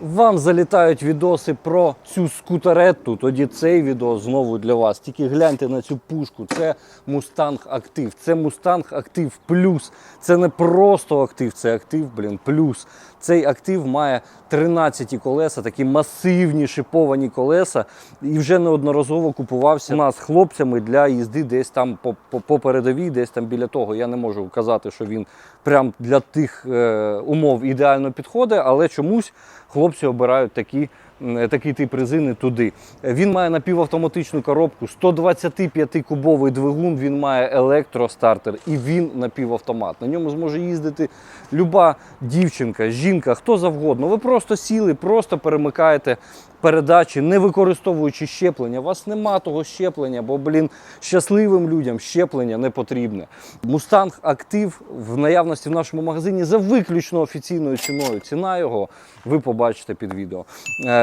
вам залітають відоси про цю скутеретту, тоді цей відео знову для вас. Тільки гляньте на цю пушку. Це Mustang Актив. Це Mustang Актив Плюс. Це не просто актив, це актив, блін, плюс. Цей актив має 13 колеса, такі масивні шиповані колеса, і вже неодноразово купувався у нас хлопцями для їзди десь там по передовій, десь там біля того. Я не можу казати, що він прям для тих е, умов ідеально підходить, але чомусь хлопці обирають такі. М, Такий тип резини туди. Він має напівавтоматичну коробку, 125-кубовий двигун, він має електростартер і він напівавтомат. На ньому зможе їздити люба дівчинка, жінка, хто завгодно. Ви просто сіли, просто перемикаєте передачі, не використовуючи щеплення. У вас нема того щеплення, бо, блін, щасливим людям щеплення не потрібне. Мустанг актив в наявності в нашому магазині за виключно офіційною ціною. Ціна його ви побачите під відео.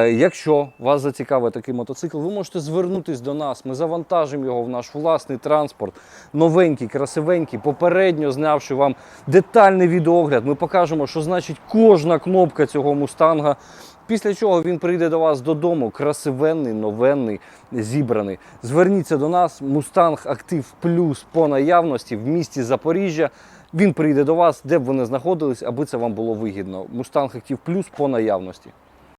Е, якщо вас зацікавить такий мотоцикл, ви можете звернутись до нас. Ми завантажимо його в наш власний транспорт, новенький, красивенький, попередньо знявши вам детальний відеогляд. Ми покажемо, що значить кожна кнопка цього мустанга. Після чого він прийде до вас додому, красивенний, новенний, зібраний. Зверніться до нас, Мустанг Актив Плюс по наявності в місті Запоріжжя. Він прийде до вас, де б ви не знаходились, аби це вам було вигідно. Мустанг Актив Плюс по наявності.